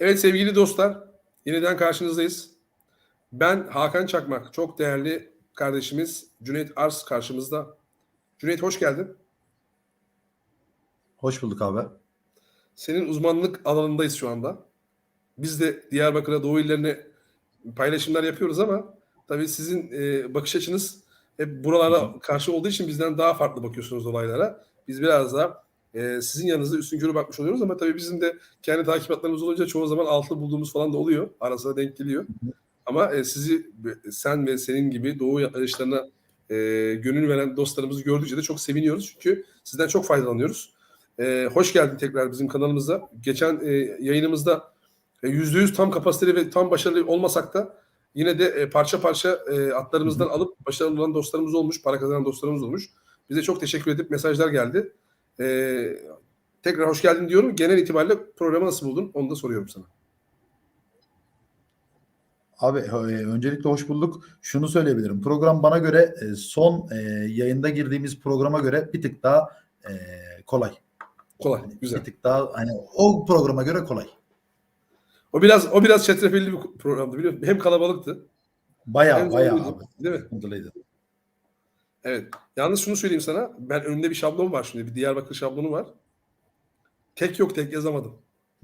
Evet sevgili dostlar, yeniden karşınızdayız. Ben Hakan Çakmak, çok değerli kardeşimiz Cüneyt Ars karşımızda. Cüneyt hoş geldin. Hoş bulduk abi. Senin uzmanlık alanındayız şu anda. Biz de Diyarbakır'a, Doğu illerine paylaşımlar yapıyoruz ama tabii sizin e, bakış açınız hep buralara karşı olduğu için bizden daha farklı bakıyorsunuz olaylara. Biz biraz daha e, sizin yanınızda üstün körü bakmış oluyoruz ama tabii bizim de kendi takipatlarımız olunca çoğu zaman altı bulduğumuz falan da oluyor. Arasına denk geliyor. Ama e, sizi sen ve senin gibi Doğu yarışlarına e, gönül veren dostlarımızı gördükçe de çok seviniyoruz. Çünkü sizden çok faydalanıyoruz. E, hoş geldin tekrar bizim kanalımıza. Geçen e, yayınımızda e, %100 tam kapasiteli ve tam başarılı olmasak da yine de e, parça parça e, atlarımızdan alıp başarılı olan dostlarımız olmuş, para kazanan dostlarımız olmuş. Bize çok teşekkür edip mesajlar geldi. E, tekrar hoş geldin diyorum. Genel itibariyle programı nasıl buldun? Onu da soruyorum sana. Abi e, öncelikle hoş bulduk. Şunu söyleyebilirim. Program bana göre e, son e, yayında girdiğimiz programa göre bir tık daha kolay. Kolay, güzel. Bir tık daha hani o programa göre kolay. O biraz o biraz çetrefilli bir programdı biliyor musun? Hem kalabalıktı. Bayağı hem bayağı zorluydu. abi. Değil mi? Sıkıntılıydı. Evet. Yalnız şunu söyleyeyim sana. Ben önümde bir şablon var şimdi. Bir Diyarbakır şablonu var. Tek yok tek yazamadım.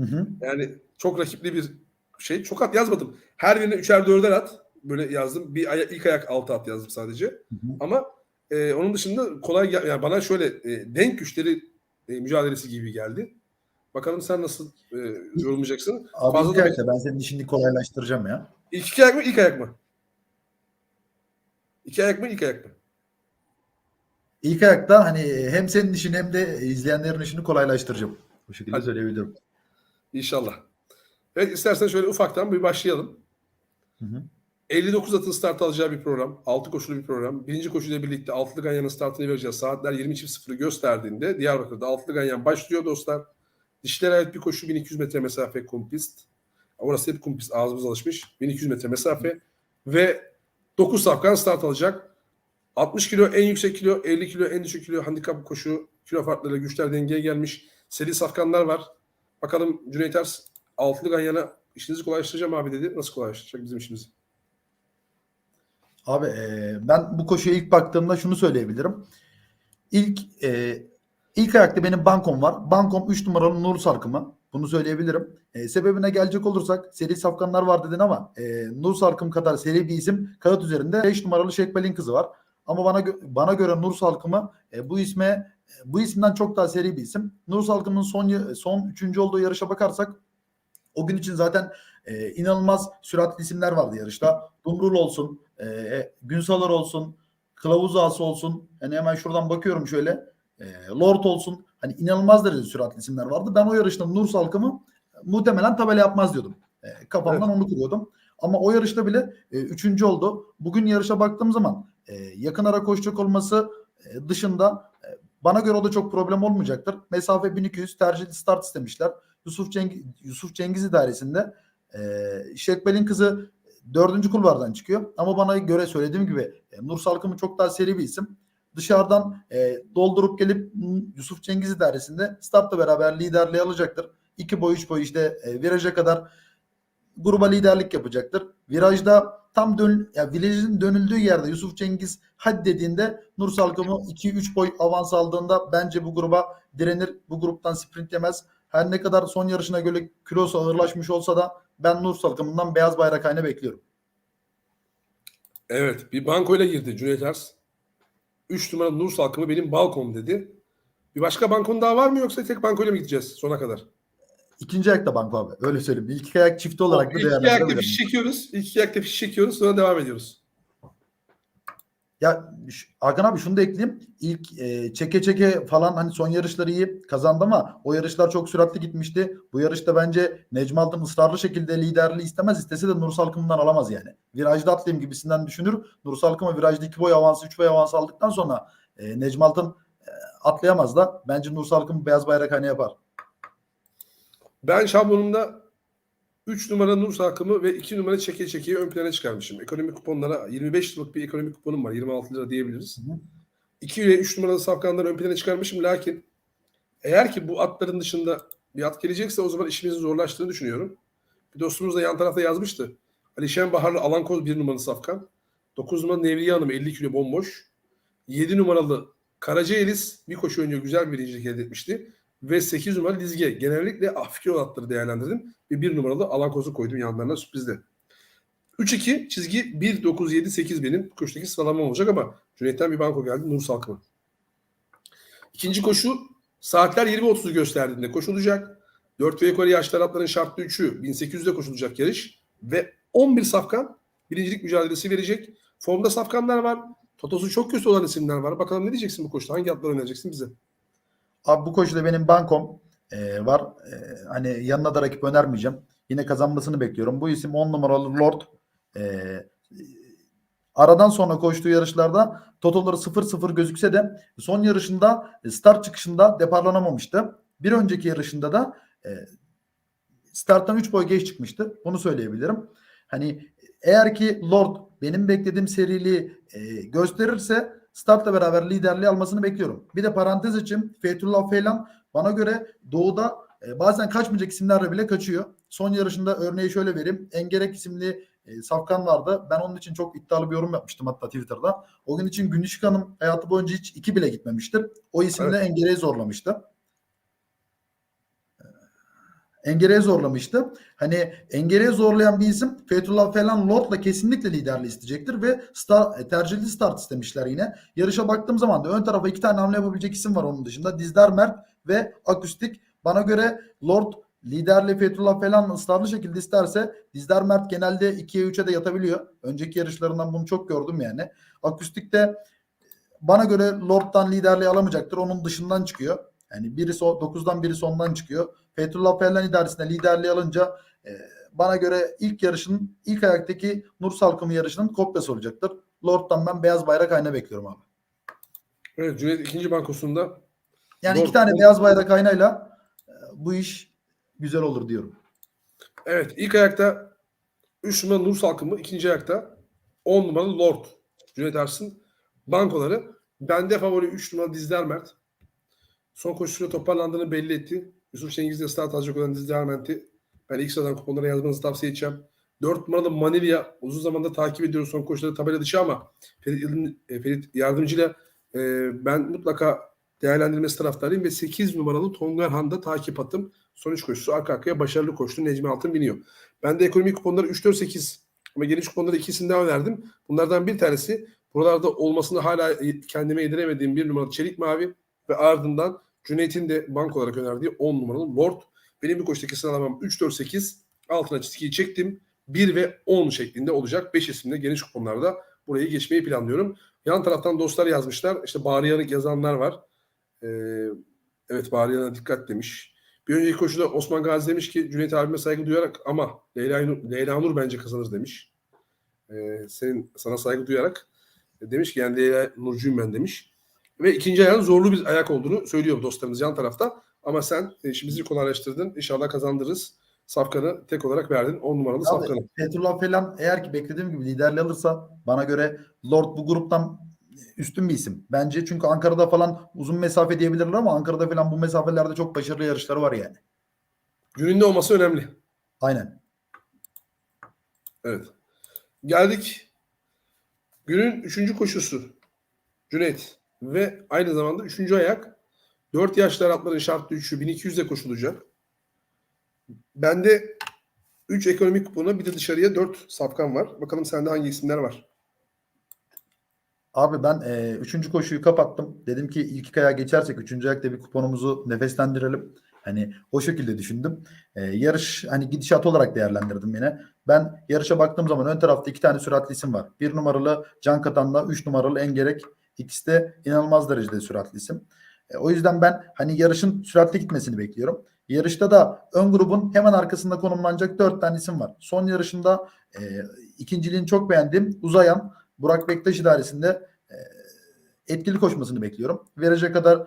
Hı hı. Yani çok rakipli bir şey. Çok at yazmadım. Her birine üçer dörder at. Böyle yazdım. Bir aya, ilk ayak altı at yazdım sadece. Hı hı. Ama e, onun dışında kolay gel yani bana şöyle e, denk güçleri e, mücadelesi gibi geldi. Bakalım sen nasıl e, yorumlayacaksın? Abi Fazla ilk ayakta ben senin işini kolaylaştıracağım ya. İlk iki ayak mı ilk ayak mı? İki ayak mı ilk ayak mı? İlk ayakta hani hem senin işini hem de izleyenlerin işini kolaylaştıracağım. Bu şekilde Hadi. söyleyebilirim. İnşallah. Evet istersen şöyle ufaktan bir başlayalım. Hı hı. 59 atın start alacağı bir program. 6 koşulu bir program. Birinci koşuyla birlikte altılı ganyanın startını vereceğiz. Saatler 20.00'ı gösterdiğinde Diyarbakır'da altılı ganyan başlıyor dostlar. Dişlere ait bir koşu 1200 metre mesafe kumpist. Orası hep kumpist ağzımız alışmış. 1200 metre mesafe ve 9 safkan start alacak. 60 kilo en yüksek kilo, 50 kilo en düşük kilo handikap koşu kilo farklarıyla güçler dengeye gelmiş. Seri safkanlar var. Bakalım Cüneyt Ers altılı ganyana işinizi kolaylaştıracağım abi dedi. Nasıl kolaylaştıracak bizim işimizi? Abi e, ben bu koşuya ilk baktığımda şunu söyleyebilirim. İlk e, ilk ayakta benim bankom var. Bankom 3 numaralı Nur Sarkımı. Bunu söyleyebilirim. E, sebebine gelecek olursak seri safkanlar var dedin ama e, Nur Sarkım kadar seri bir isim kağıt üzerinde 5 numaralı Şekbel'in kızı var. Ama bana bana göre Nur Salkımı e, bu isme e, bu isimden çok daha seri bir isim. Nur Salkım'ın son son üçüncü olduğu yarışa bakarsak o gün için zaten e, inanılmaz süratli isimler vardı yarışta. Dumrul olsun, e, e, Günsalar olsun, Kılavuz Ağası olsun. Hani hemen şuradan bakıyorum şöyle. E, Lord olsun. Hani inanılmaz derecede süratli isimler vardı. Ben o yarışta Nur Salkım'ı muhtemelen tabela yapmaz diyordum. E, kafamdan onu kuruyordum. Ama o yarışta bile e, üçüncü oldu. Bugün yarışa baktığım zaman e, yakın ara koşacak olması e, dışında e, bana göre o da çok problem olmayacaktır. Mesafe 1200 tercihli start istemişler. Yusuf Cengiz, Yusuf Cengiz idaresinde e, Şekbel'in kızı dördüncü kulvardan çıkıyor. Ama bana göre söylediğim gibi e, Nur Salkım'ı çok daha seri bir isim. Dışarıdan e, doldurup gelip Yusuf Cengiz idaresinde startla beraber liderliği alacaktır. İki boy üç boy işte e, viraja kadar gruba liderlik yapacaktır. Virajda tam dön ya virajın dönüldüğü yerde Yusuf Cengiz hadi dediğinde Nur Salkım'ı 2-3 boy avans aldığında bence bu gruba direnir. Bu gruptan sprint yemez. Her ne kadar son yarışına göre kilosu ağırlaşmış olsa da ben Nur Salkım'dan beyaz bayrak ayna bekliyorum. Evet bir bankoyla girdi Cüneyt Ers. 3 numara Nur Salkımı benim balkom dedi. Bir başka bankon daha var mı yoksa tek bankoyla mı gideceğiz sona kadar? İkinci ayakta banko abi. Öyle söyleyeyim. İlk iki ayak çifti olarak da İlk iki ayakta fiş çekiyoruz. İlk iki ayakta fiş çekiyoruz sonra devam ediyoruz. Ya Hakan abi şunu da ekleyeyim. İlk e, çeke çeke falan hani son yarışları iyi kazandı ama o yarışlar çok süratli gitmişti. Bu yarışta bence Necmi Altın ısrarlı şekilde liderliği istemez. İstese de Nur Salkım'dan alamaz yani. Virajda atlayayım gibisinden düşünür. Nur Salkım'a virajda iki boy avansı, üç boy avansı aldıktan sonra e, Necmi Altın e, atlayamaz da bence Nur Salkım beyaz bayrak hani yapar. Ben şablonumda 3 numara Nur Salkımı ve 2 numara Çeke Çeke'yi ön plana çıkarmışım. Ekonomik kuponlara 25 liralık bir ekonomik kuponum var. 26 lira diyebiliriz. Hı hı. 2 ve 3 numaralı safkanları ön plana çıkarmışım. Lakin eğer ki bu atların dışında bir at gelecekse o zaman işimizin zorlaştığını düşünüyorum. Bir dostumuz da yan tarafta yazmıştı. Alişen Baharlı Alankoz 1 numaralı safkan. 9 numaralı Nevriye Hanım 50 kilo bomboş. 7 numaralı Karaca Elis bir koşu oynuyor. Güzel bir birincilik elde etmişti. Ve 8 numaralı Dizge. Genellikle yol atları değerlendirdim. Ve 1 numaralı Alankoz'u koydum yanlarına sürprizde. 3-2 çizgi 1-9-7-8 benim koşudaki sıralamam olacak ama Cüneyt'ten bir banko geldi. Nur Salkım'a. İkinci koşu saatler 20.30'u gösterdiğinde koşulacak. 4 ve yukarı yaşlar atların şartlı 3'ü 1800'de koşulacak yarış. Ve 11 safkan birincilik mücadelesi verecek. Formda safkanlar var. Totosu çok kötü olan isimler var. Bakalım ne diyeceksin bu koşuda? Hangi atlar önereceksin bize? Abi bu koşuda benim bankom e, var. E, hani yanına da rakip önermeyeceğim. Yine kazanmasını bekliyorum. Bu isim 10 numaralı Lord. E, aradan sonra koştuğu yarışlarda totalları 0-0 gözükse de son yarışında e, start çıkışında deparlanamamıştı. Bir önceki yarışında da e, starttan 3 boy geç çıkmıştı. Bunu söyleyebilirim. Hani eğer ki Lord benim beklediğim seriliği e, gösterirse startla beraber liderliği almasını bekliyorum. Bir de parantez için Fethullah Feylan bana göre doğuda e, bazen kaçmayacak isimlerle bile kaçıyor. Son yarışında örneği şöyle vereyim. Engerek isimli e, safkan vardı. Ben onun için çok iddialı bir yorum yapmıştım hatta Twitter'da. O gün için Hanım hayatı boyunca hiç iki bile gitmemiştir. O isimle Evet. Engerek'i zorlamıştı. Engere'ye zorlamıştı. Hani Engere'ye zorlayan bir isim Fethullah falan Lord'la kesinlikle liderliği isteyecektir ve star, e, tercihli start istemişler yine. Yarışa baktığım zaman da ön tarafa iki tane hamle yapabilecek isim var onun dışında. Dizdar Mert ve Akustik. Bana göre Lord liderli Fethullah falan ısrarlı şekilde isterse Dizdar Mert genelde 2'ye 3'e de yatabiliyor. Önceki yarışlarından bunu çok gördüm yani. Akustik de bana göre Lord'dan liderliği alamayacaktır. Onun dışından çıkıyor. Yani biri so 9'dan biri sondan çıkıyor. Fethullah Falan idaresinde liderliği alınca e, bana göre ilk yarışın ilk ayaktaki Nur Salkımı yarışının kopyası olacaktır. Lord'dan ben beyaz bayrak ayna bekliyorum abi. Evet Cüneyt ikinci bankosunda Yani Lord- iki tane beyaz bayrak aynayla e, bu iş güzel olur diyorum. evet ilk ayakta 3 numaralı Nur Salkımı, ikinci ayakta 10 numaralı Lord. Cüneyt Arsın bankoları. Bende favori 3 numaralı Dizdar Mert. Son koşusuyla toparlandığını belli etti. Yusuf Cengiz'de start alacak olan Dizdar Mert'i ben ilk sıradan kuponlara yazmanızı tavsiye edeceğim. 4 numaralı Manilya uzun zamandır takip ediyoruz son koşuları tabela dışı ama Ferit, e, Ferit Yardımcı'yla e, ben mutlaka değerlendirmesi taraftarıyım ve 8 numaralı Tongarhan'da da takip attım. Son 3 koşusu arka arkaya başarılı koştu. Necmi Altın biniyor. Ben de ekonomik kuponları 3-4-8 ama geniş kuponları ikisini daha verdim. Bunlardan bir tanesi buralarda olmasını hala kendime yediremediğim bir numaralı Çelik Mavi ve ardından Cüneyt'in de bank olarak önerdiği 10 numaralı Lord. Benim bir koştaki sıralamam 3-4-8 altına çizgiyi çektim. 1 ve 10 şeklinde olacak. 5 isimle geniş kuponlarda burayı geçmeyi planlıyorum. Yan taraftan dostlar yazmışlar. İşte Bağrıyanık yazanlar var. Ee, evet Bağrıyan'a dikkat demiş. Bir önceki koşuda Osman Gazi demiş ki Cüneyt abime saygı duyarak ama Leyla Nur, Leyla Nur bence kazanır demiş. Ee, senin sana saygı duyarak e, demiş ki yani Leyla Nurcuyum ben demiş. Ve ikinci ayağın zorlu bir ayak olduğunu söylüyor dostlarımız yan tarafta. Ama sen e, işimizi kolaylaştırdın. İnşallah kazandırırız. Safkanı tek olarak verdin. 10 numaralı Abi, safkanı. Fethullah falan eğer ki beklediğim gibi liderliği alırsa bana göre Lord bu gruptan üstün bir isim. Bence çünkü Ankara'da falan uzun mesafe diyebilirler ama Ankara'da falan bu mesafelerde çok başarılı yarışları var yani. Gününde olması önemli. Aynen. Evet. Geldik. Günün üçüncü koşusu. Cüneyt. Ve aynı zamanda üçüncü ayak. 4 yaşlar atların şartlı 3'ü 1200'de koşulacak. Bende 3 ekonomik kupona bir de dışarıya 4 safkan var. Bakalım sende hangi isimler var? Abi ben e, üçüncü koşuyu kapattım. Dedim ki ilk iki ayağa geçersek üçüncü ayakta bir kuponumuzu nefeslendirelim. Hani o şekilde düşündüm. E, yarış hani gidişat olarak değerlendirdim yine. Ben yarışa baktığım zaman ön tarafta iki tane süratli isim var. Bir numaralı Can Katan'la üç numaralı Engerek. İkisi de inanılmaz derecede süratli isim. E, o yüzden ben hani yarışın süratli gitmesini bekliyorum. Yarışta da ön grubun hemen arkasında konumlanacak dört tane isim var. Son yarışında e, ikinciliğini çok beğendim. Uzayan Burak Bektaş idaresinde e, etkili koşmasını bekliyorum. Viraja kadar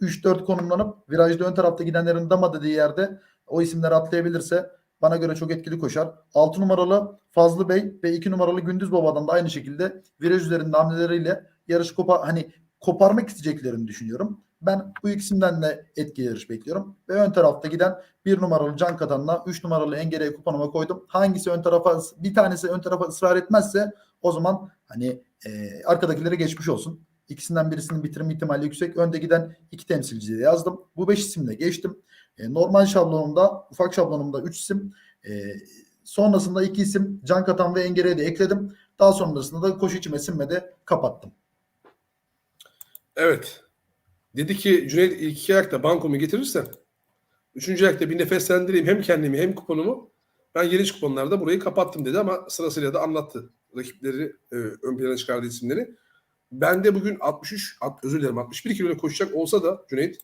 3-4 konumlanıp virajda ön tarafta gidenlerin dama dediği yerde o isimleri atlayabilirse bana göre çok etkili koşar. 6 numaralı Fazlı Bey ve 2 numaralı Gündüz Baba'dan da aynı şekilde viraj üzerinde hamleleriyle yarışı kopa hani koparmak isteyeceklerini düşünüyorum. Ben bu ikisinden de etkili yarış bekliyorum. Ve ön tarafta giden bir numaralı Can Katan'la 3 numaralı Engere'ye kuponuma koydum. Hangisi ön tarafa bir tanesi ön tarafa ısrar etmezse o zaman hani e, arkadakilere geçmiş olsun. İkisinden birisinin bitirme ihtimali yüksek. Önde giden iki temsilciyi yazdım. Bu 5 isimle geçtim. E, normal şablonumda, ufak şablonumda 3 isim. E, sonrasında 2 isim Can Katan ve Engere'ye de ekledim. Daha sonrasında da koşu içime sinme de kapattım. Evet. Dedi ki Cüneyt ilk iki ayakta bankomu getirirsen üçüncü ayakta bir nefeslendireyim hem kendimi hem kuponumu. Ben geniş kuponlarda burayı kapattım dedi ama sırasıyla da anlattı. Rakipleri e, ön plana çıkardığı isimleri. Ben de bugün 63, at- özür dilerim 61 kilo koşacak olsa da Cüneyt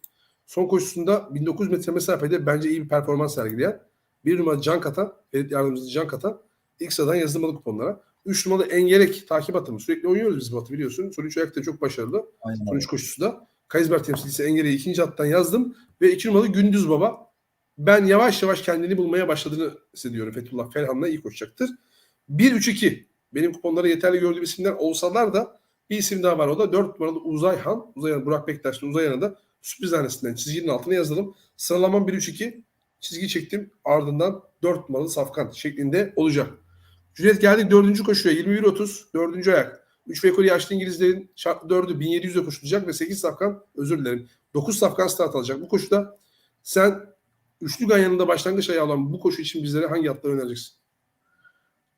son koşusunda 1900 metre mesafede bence iyi bir performans sergileyen bir numara Can Katan, Ferit Yardımcısı Can Katan ilk sıradan yazılmalı kuponlara. 3 numaralı Engerek takip atımı. Sürekli oynuyoruz biz Batı biliyorsun. Son 3 ayakta çok başarılı. Aynen Son üç koşusu da. Kaysberg temsilcisi Engere'yi ikinci hattan yazdım. Ve iki numaralı Gündüz Baba. Ben yavaş yavaş kendini bulmaya başladığını hissediyorum. Fethullah Ferhan'la iyi koşacaktır. 1-3-2. Benim kuponlara yeterli gördüğüm isimler olsalar da bir isim daha var. O da 4 numaralı Uzayhan. Uzayhan, Burak Bektaş'ın Uzayhan'ı da sürpriz hanesinden çizginin altına yazalım. Sıralamam 1-3-2. Çizgi çektim. Ardından 4 numaralı Safkan şeklinde olacak. Cüneyt geldik 4. koşuya. 21-30. 4. ayak. 3 ve yukarı yaşlı İngilizlerin şart 4'ü 1700'e koşulacak ve 8 safkan özür dilerim 9 safkan start alacak. Bu koşuda sen üçlü ganyanında başlangıç ayağı olan bu koşu için bizlere hangi atları önereceksin?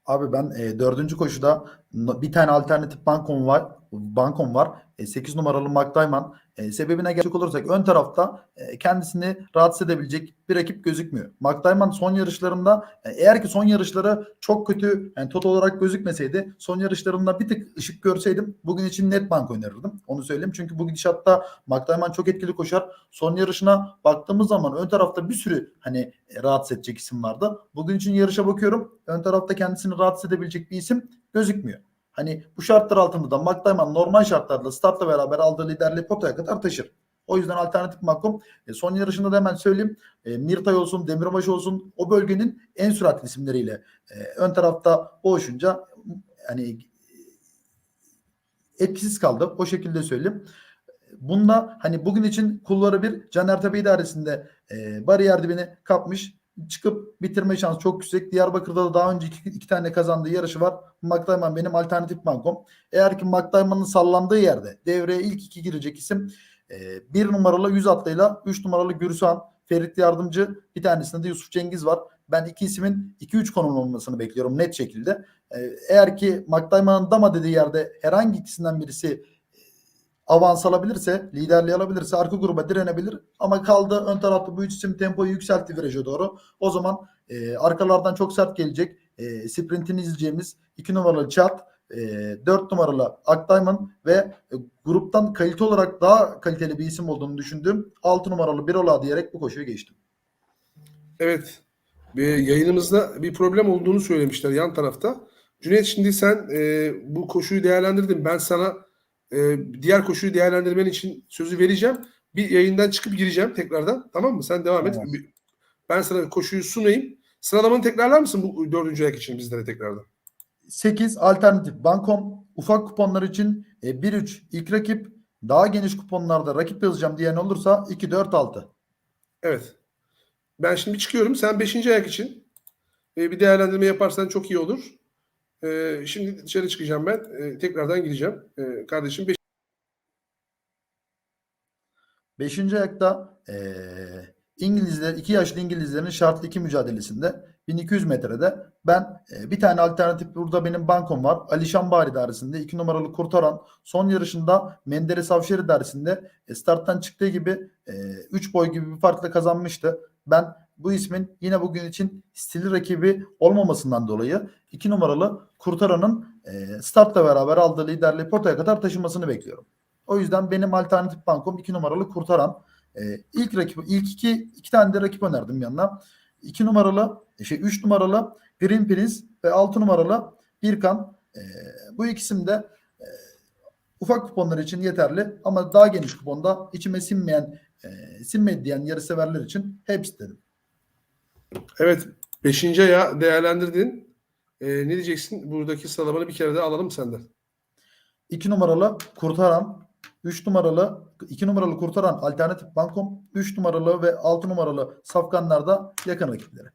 Abi ben e, dördüncü koşuda bir tane alternatif bankom var. Bankom var. E, 8 numaralı McDiamond. E, sebebine gelecek olursak ön tarafta e, kendisini rahatsız edebilecek bir rakip gözükmüyor. McDiamond son yarışlarında e, eğer ki son yarışları çok kötü yani tot olarak gözükmeseydi son yarışlarında bir tık ışık görseydim bugün için net bank önerirdim. Onu söyleyeyim. Çünkü bu gidişatta McDiamond çok etkili koşar. Son yarışına baktığımız zaman ön tarafta bir sürü hani e, rahatsız edecek isim vardı. Bugün için yarışa bakıyorum. Ön tarafta kendisini rahatsız edebilecek bir isim gözükmüyor. Hani bu şartlar altında da McDiamond normal şartlarda startla beraber aldığı liderliği potaya kadar taşır. O yüzden alternatif makom e, son yarışında da hemen söyleyeyim. E, Mirtay olsun, Demirbaş olsun o bölgenin en süratli isimleriyle e, ön tarafta boğuşunca hani etkisiz kaldı. O şekilde söyleyeyim. Bunda hani bugün için kulları bir Caner Tepe idaresinde e, bariyer dibini kapmış. Çıkıp bitirme şansı çok yüksek. Diyarbakır'da da daha önce iki, iki tane kazandığı yarışı var. McDiamond benim alternatif bankom. Eğer ki McDiamond'ın sallandığı yerde devreye ilk iki girecek isim e, bir numaralı 100 atlıyla 3 numaralı Gürsuhan, Ferit Yardımcı bir tanesinde de Yusuf Cengiz var. Ben iki ismin 2-3 konum olmasını bekliyorum net şekilde. E, eğer ki McDiamond'ın dama dediği yerde herhangi ikisinden birisi avans alabilirse, liderliği alabilirse arka gruba direnebilir. Ama kaldı ön tarafta bu üç isim tempoyu yükseltti viraja doğru. O zaman e, arkalardan çok sert gelecek. E, sprintini izleyeceğimiz 2 numaralı Chat, e, 4 numaralı Akdiamond ve e, gruptan kalite olarak daha kaliteli bir isim olduğunu düşündüğüm 6 numaralı Birola diyerek bu koşuyu geçtim. Evet. Ve yayınımızda bir problem olduğunu söylemişler yan tarafta. Cüneyt şimdi sen e, bu koşuyu değerlendirdin. Ben sana e, diğer koşuyu değerlendirmen için sözü vereceğim. Bir yayından çıkıp gireceğim tekrardan. Tamam mı? Sen devam et. Ben sana koşuyu sunayım. Sıralamanı tekrarlar mısın bu dördüncü ayak için bizlere tekrardan? 8 alternatif bankom ufak kuponlar için e, 1-3 ilk rakip daha geniş kuponlarda rakip yazacağım diyen olursa 2-4-6. Evet. Ben şimdi çıkıyorum. Sen beşinci ayak için e, bir değerlendirme yaparsan çok iyi olur. E, şimdi dışarı çıkacağım ben. E, tekrardan gireceğim. E, kardeşim beş- Beşinci ayakta eee İngilizler, iki yaşlı İngilizlerin şartlı iki mücadelesinde 1200 metrede ben e, bir tane alternatif burada benim bankom var. Alişan Bahar idaresinde iki numaralı kurtaran son yarışında Menderes Avşar idaresinde e, starttan çıktığı gibi 3 boy gibi bir farkla kazanmıştı. Ben bu ismin yine bugün için stili rakibi olmamasından dolayı iki numaralı kurtaranın e, startla beraber aldığı liderliği potaya kadar taşımasını bekliyorum. O yüzden benim alternatif bankom 2 numaralı kurtaran. Ee, ilk rakip ilk iki iki tane de rakip önerdim yanına. 2 numaralı şey 3 numaralı Green Prince ve 6 numaralı Birkan. Ee, bu ikisim de e, ufak kuponlar için yeterli ama daha geniş kuponda içime sinmeyen e, sinmedi diyen yarı severler için hepsi dedim. Evet. Beşinci ayağı değerlendirdin. E, ne diyeceksin? Buradaki sıralamanı bir kere daha alalım senden. 2 numaralı Kurtaran, 3 numaralı 2 numaralı kurtaran alternatif bankom 3 numaralı ve 6 numaralı safkanlar da yakın rakipleri.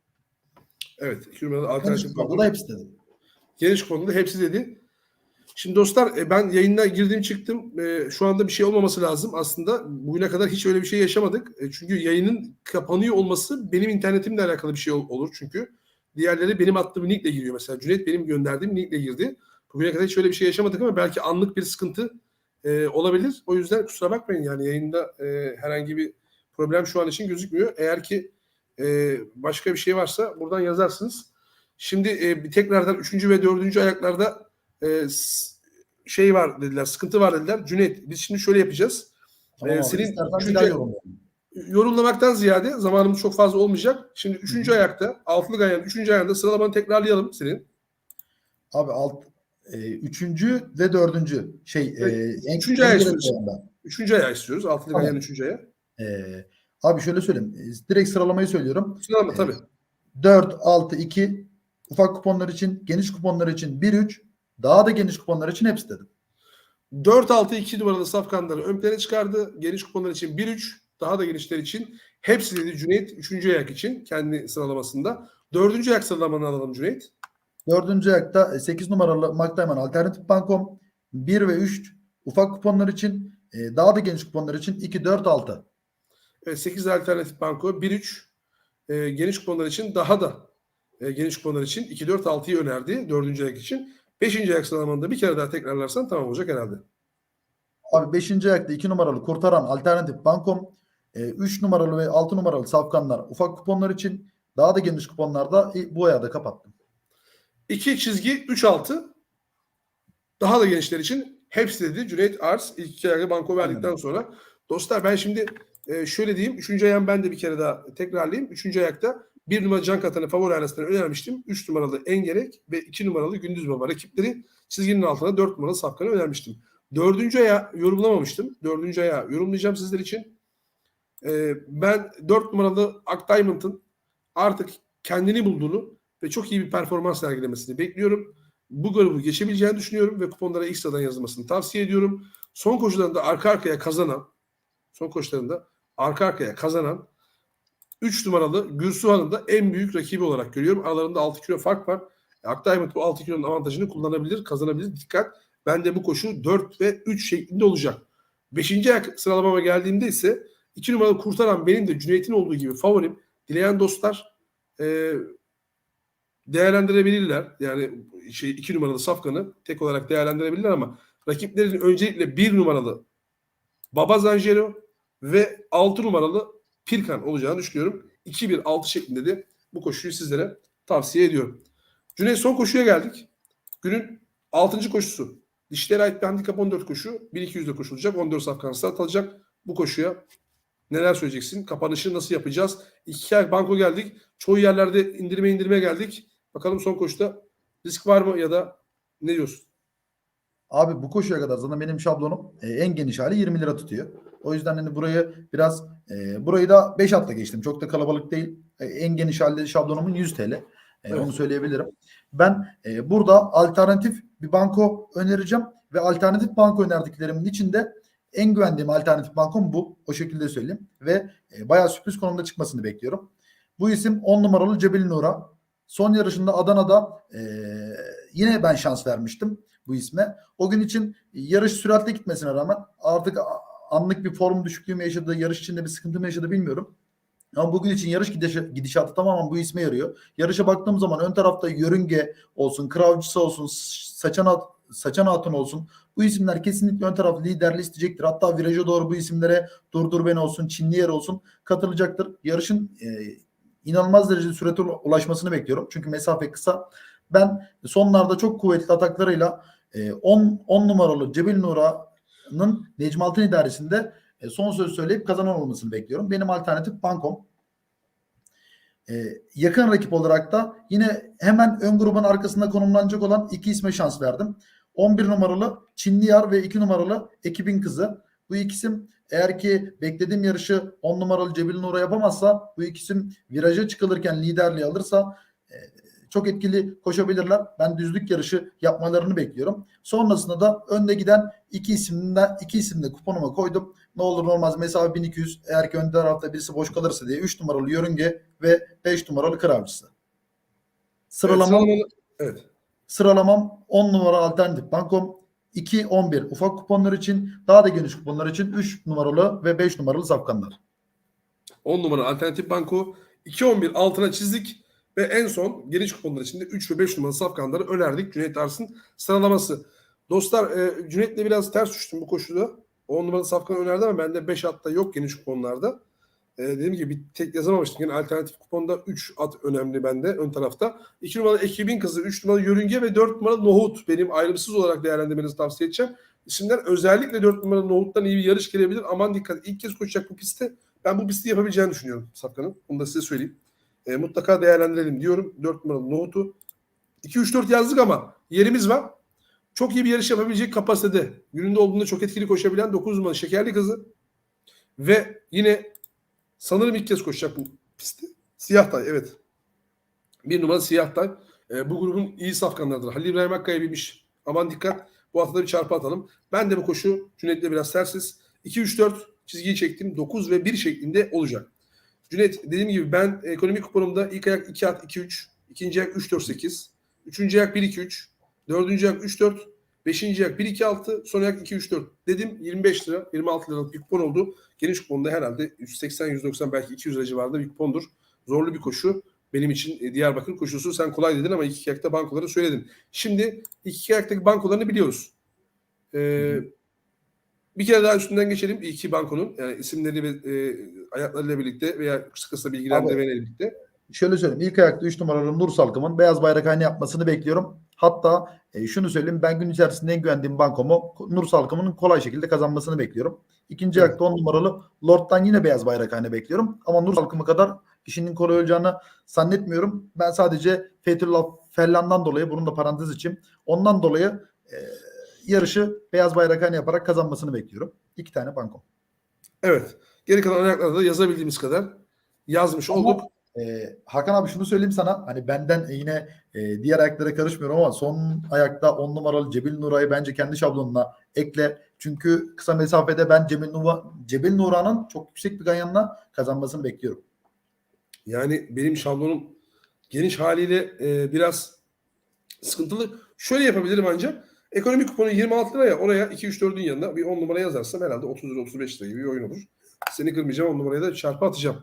Evet. iki numaralı Geniş alternatif kuponda banko. da hepsi dedim. Geniş konuda hepsi dedi. Şimdi dostlar e, ben yayına girdim çıktım. E, Şu anda bir şey olmaması lazım aslında. Bugüne kadar hiç öyle bir şey yaşamadık. E, Çünkü yayının kapanıyor olması benim internetimle alakalı bir şey ol- olur çünkü. Diğerleri benim attığım linkle giriyor mesela. Cüneyt benim gönderdiğim linkle girdi. Bugüne kadar hiç öyle bir şey yaşamadık ama belki anlık bir sıkıntı olabilir. O yüzden kusura bakmayın yani yayında herhangi bir problem şu an için gözükmüyor. Eğer ki başka bir şey varsa buradan yazarsınız. Şimdi e, tekrardan üçüncü ve dördüncü ayaklarda e, şey var dediler, sıkıntı var dediler. Cüneyt biz şimdi şöyle yapacağız. Tamam Ee, senin üçüncü- yorumlayalım. Yorumlamaktan ziyade zamanımız çok fazla olmayacak. Şimdi üçüncü ayakta, altılı ayağın üçüncü ayağında sıralamanı tekrarlayalım senin. Abi alt e, üçüncü ve dördüncü şey e, Evet, en, üçüncü ayağı istiyoruz. Üçüncü ayağı istiyoruz. Altılı Tamam. ayağın üçüncü ayağı. E, abi şöyle söyleyeyim. e, Direkt sıralamayı söylüyorum. Sıralama Evet. tabii. 4, 6, 2 ufak kuponlar için, geniş kuponlar için 1, 3 daha da geniş kuponlar için hepsi dedim. 4-6-2 numaralı safkanları ön plana çıkardı. Geniş kuponlar için 1-3, daha da genişler için. Hepsi dedi Cüneyt 3. ayak için kendi sıralamasında. 4. ayak sıralamanı alalım Cüneyt. Dördüncü ayakta 8 numaralı McDiamond Alternatif Bankom 1 ve 3 ufak kuponlar için e, daha da geniş kuponlar için 2, 4, 6. Evet, 8 alternatif banko 1-3 e, geniş kuponlar için daha da e, geniş kuponlar için 2-4-6'yı önerdi 4. ayak için. 5. ayak sıralamanda bir kere daha tekrarlarsan tamam olacak herhalde. Abi 5. ayakta 2 numaralı Kurtaran Alternatif Bankom 3 numaralı ve 6 numaralı Safkanlar ufak kuponlar için daha da geniş kuponlarda e, bu ayağı da kapattım. 2 çizgi 3-6 daha da gençler için hepsi dedi Cüneyt Ars ilk iki ayağı banko verdikten Aynen. sonra. Dostlar ben şimdi e, şöyle diyeyim. Üçüncü ayağım ben de bir kere daha tekrarlayayım. Üçüncü ayakta bir numara Can Katan'ı favori arasından önermiştim. Üç numaralı Engerek ve iki numaralı Gündüz Baba rakipleri çizginin altına dört numaralı Safkan'ı önermiştim. Dördüncü ayağı yorumlamamıştım. Dördüncü ayağı yorumlayacağım sizler için. E, ben dört numaralı Ak Diamond'ın artık kendini bulduğunu ve çok iyi bir performans sergilemesini bekliyorum. Bu grubu geçebileceğini düşünüyorum ve kuponlara ilk sıradan yazılmasını tavsiye ediyorum. Son koşularında arka arkaya kazanan son koşularında arka arkaya kazanan 3 numaralı Gürsuhan'ın da en büyük rakibi olarak görüyorum. Aralarında 6 kilo fark var. Ak Diamond bu 6 kilonun avantajını kullanabilir, kazanabilir. Dikkat. Ben de bu koşu 4 ve 3 şeklinde olacak. 5. ayak sıralamama geldiğimde ise 2 numaralı Kurtaran benim de Cüneyt'in olduğu gibi favorim. Dileyen dostlar e, değerlendirebilirler. Yani şey 2 numaralı Safkan'ı tek olarak değerlendirebilirler ama rakiplerin öncelikle 1 numaralı Baba Zanjero ve 6 numaralı Pirkan olacağını düşünüyorum. 2-1-6 şeklinde de bu koşuyu sizlere tavsiye ediyorum. Cüneyt son koşuya geldik. Günün 6. koşusu. Dişlere ait bir handikap 14 koşu. 1-200'de koşulacak. 14 safkan start alacak. Bu koşuya neler söyleyeceksin? Kapanışı nasıl yapacağız? İki ay banko geldik. Çoğu yerlerde indirme indirme geldik. Bakalım son koşuda risk var mı ya da ne diyorsun? Abi bu koşuya kadar zaten benim şablonum e, en geniş hali 20 lira tutuyor. O yüzden hani burayı biraz e, burayı da 5 atla geçtim. Çok da kalabalık değil. E, en geniş halde şablonumun 100 TL. E, Evet. Onu söyleyebilirim. Ben e, burada alternatif bir banko önereceğim ve alternatif banko önerdiklerimin içinde en güvendiğim alternatif bankom bu. O şekilde söyleyeyim. Ve e, bayağı sürpriz konumda çıkmasını bekliyorum. Bu isim 10 numaralı Cebel Nura. Son yarışında Adana'da e, yine ben şans vermiştim bu isme. O gün için yarış süratli gitmesine rağmen artık anlık bir form düşüklüğü mü yaşadı, yarış içinde bir sıkıntı mı yaşadı bilmiyorum. Ama bugün için yarış gidiş- gidişatı tamamen bu isme yarıyor. Yarışa baktığım zaman ön tarafta Yörünge olsun, Kravcısı olsun, Saçan, Hat- Saçan Hatun olsun. Bu isimler kesinlikle ön taraf liderliği isteyecektir. Hatta viraja doğru bu isimlere Durdur Beni olsun, Çinli Yer olsun katılacaktır. Yarışın e, inanılmaz derecede sürete ulaşmasını bekliyorum. Çünkü mesafe kısa. Ben sonlarda çok kuvvetli ataklarıyla 10 10 numaralı Cebel Nura'nın Necmi Altın idaresinde e, son söz söyleyip kazanan olmasını bekliyorum. Benim alternatif bankom. E, yakın rakip olarak da yine hemen ön grubun arkasında konumlanacak olan iki isme şans verdim. 11 numaralı Çinliyar ve 2 numaralı Ekibin Kızı. Bu ikisim eğer ki beklediğim yarışı 10 numaralı Cebel Nura yapamazsa bu ikisim viraja çıkılırken liderliği alırsa e, çok etkili koşabilirler. Ben düzlük yarışı yapmalarını bekliyorum. Sonrasında da önde giden iki isimden iki isimde kuponuma koydum. Ne olur ne olmaz mesafe 1200 eğer ki ön tarafta birisi boş kalırsa diye 3 numaralı yörünge ve 5 numaralı kır avcısı. Sıralamam Evet, evet. Sıralamam 10 numara alternatif bankom 2 11 ufak kuponlar için daha da geniş kuponlar için 3 numaralı ve 5 numaralı safkanlar. 10 numara alternatif banko 2-11 altına çizdik ve en son geniş kuponlar içinde 3 ve 5 numaralı safkanları önerdik. Cüneyt Ars'ın sıralaması. Dostlar e, Cüneyt'le biraz ters düştüm bu koşuda. 10 numaralı safkan önerdi ama bende 5 atta yok geniş kuponlarda. E, dediğim gibi bir tek yazamamıştım. Yani alternatif kuponda 3 at önemli bende ön tarafta. 2 numaralı ekibin kızı, 3 numaralı yörünge ve 4 numaralı nohut benim ayrımsız olarak değerlendirmenizi tavsiye edeceğim. İsimler özellikle 4 numaralı nohuttan iyi bir yarış gelebilir. Aman dikkat ilk kez koşacak bu pistte. Ben bu pisti yapabileceğini düşünüyorum Safkan'ın. Bunu da size söyleyeyim. E, mutlaka değerlendirelim diyorum. 4 numaralı nohutu. 2-3-4 yazdık ama yerimiz var. Çok iyi bir yarış yapabilecek kapasitede. Gününde olduğunda çok etkili koşabilen 9 numaralı şekerli kızı. Ve yine sanırım ilk kez koşacak bu pisti. Siyah tay evet. Bir numara siyah tay. E, bu grubun iyi safkanlarıdır. Halil İbrahim Akkaya binmiş. Aman dikkat. Bu haftada bir çarpı atalım. Ben de bu koşu Cüneyt'le biraz tersiz. 2-3-4 çizgiyi çektim. 9 ve 1 şeklinde olacak. Cüneyt dediğim gibi ben ekonomik kuponumda ilk ayak 2 at 2-3, ikinci ayak 3-4-8, üçüncü ayak 1-2-3, dördüncü ayak 3-4, beşinci ayak 1-2-6, son ayak 2-3-4 dedim. 25 lira, 26 liralık bir kupon oldu. Geniş kuponda herhalde 180-190 belki 200 lira civarında bir kupondur. Zorlu bir koşu. Benim için e, Diyarbakır koşusu sen kolay dedin ama iki ayakta bankoları söyledin. Şimdi iki ayaktaki bankolarını biliyoruz. Ee, bir kere daha üstünden geçelim iki bankonun. Yani isimleri ve e, ayaklarıyla birlikte veya kısa kısa bilgilendirmeyle birlikte. Şöyle söyleyeyim. İlk ayakta 3 numaralı Nur Salkım'ın beyaz bayrak aynı yapmasını bekliyorum. Hatta e, şunu söyleyeyim ben gün içerisinde en güvendiğim bankomu Nur Salkım'ın kolay şekilde kazanmasını bekliyorum. İkinci Evet. ayakta 10 numaralı Lord'dan yine beyaz bayrak aynı bekliyorum. Ama Nur Salkım'ı kadar işinin kolay olacağını zannetmiyorum. Ben sadece Fethullah Fellan'dan dolayı bunun da parantez için ondan dolayı e, yarışı beyaz bayrak aynı yaparak kazanmasını bekliyorum. İki tane bankom. Evet. Geri kalan ayaklarda da yazabildiğimiz kadar yazmış Ama- olduk. Ee, Hakan abi şunu söyleyeyim sana. Hani benden yine e, diğer ayaklara karışmıyorum ama son ayakta 10 numaralı Cebil Nura'yı bence kendi şablonuna ekle. Çünkü kısa mesafede ben Cebil, Nura, Cebil Nura'nın çok yüksek bir ganyanla kazanmasını bekliyorum. Yani benim şablonum geniş haliyle e, biraz sıkıntılı. Şöyle yapabilirim ancak. Ekonomik kuponu 26 liraya oraya 2-3-4'ün yanına bir 10 numara yazarsam herhalde 30 lira 35 lira gibi bir oyun olur. Seni kırmayacağım 10 numaraya da çarpı atacağım.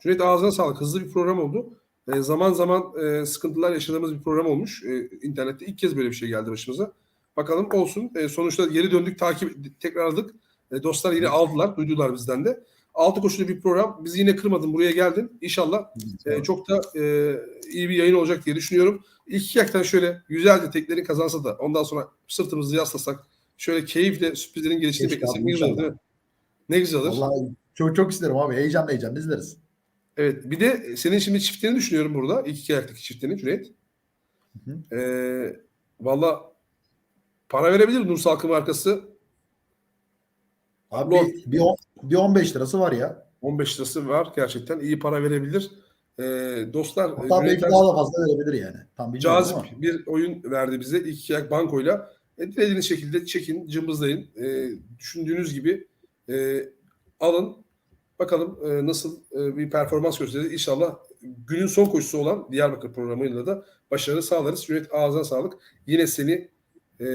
Cüneyt ağzına sağlık. Hızlı bir program oldu. E, zaman zaman e, sıkıntılar yaşadığımız bir program olmuş. E, internette ilk kez böyle bir şey geldi başımıza. Bakalım olsun. E, sonuçta geri döndük, takip tekrarladık. E, dostlar yine aldılar, duydular bizden de. Altı koşulu bir program. Bizi yine kırmadın, buraya geldin. İnşallah e, çok da e, iyi bir yayın olacak diye düşünüyorum. İlk iki yaktan şöyle güzelce teklerin kazansa da ondan sonra sırtımızı yaslasak şöyle keyifle sürprizlerin gelişini beklesek ne güzel olur inşallah. değil mi? Ne güzel olur. Vallahi çok çok isterim abi. Heyecanla heyecanla izleriz. Evet. Bir de senin şimdi çiftlerini düşünüyorum burada. İlk iki ayaktaki çiftlerini Cüneyt. Hı Ee, Valla para verebilir Nur Salkım markası. Abi Lord. bir, bir, on- bir 15 lirası var ya. 15 lirası var. Gerçekten iyi para verebilir. Ee, dostlar Hatta belki daha da fazla verebilir yani. Tam cazip ama. bir oyun verdi bize. İlk iki ayak bankoyla. E, dilediğiniz şekilde çekin, cımbızlayın. E, düşündüğünüz gibi e, alın. Bakalım e, nasıl e, bir performans gösterir. İnşallah günün son koşusu olan Diyarbakır programıyla da başarı sağlarız. Cüneyt ağzına sağlık. Yine seni e,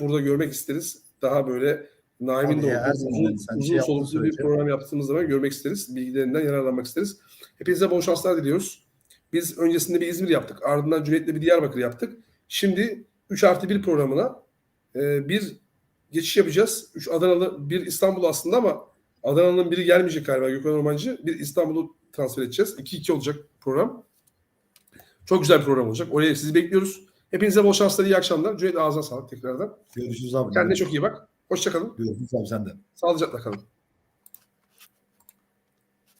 burada görmek isteriz. Daha böyle Naim'in de ya, uzun, sen uzun şey soluklu bir program yaptığımız zaman görmek isteriz. Bilgilerinden yararlanmak isteriz. Hepinize bol şanslar diliyoruz. Biz öncesinde bir İzmir yaptık. Ardından Cüneyt'le bir Diyarbakır yaptık. Şimdi 3 artı 1 programına e, bir geçiş yapacağız. 3 Adanalı, bir İstanbul aslında ama Adana'nın biri gelmeyecek galiba Gökhan Ormancı. Bir İstanbul'u transfer edeceğiz. 2-2 olacak program. Çok güzel bir program olacak. Oraya sizi bekliyoruz. Hepinize bol şanslar, iyi akşamlar. Cüneyt ağzına sağlık tekrardan. Görüşürüz abi. Kendine çok iyi bak. Hoşçakalın. Görüşürüz abi sen de. Sağlıcakla kalın.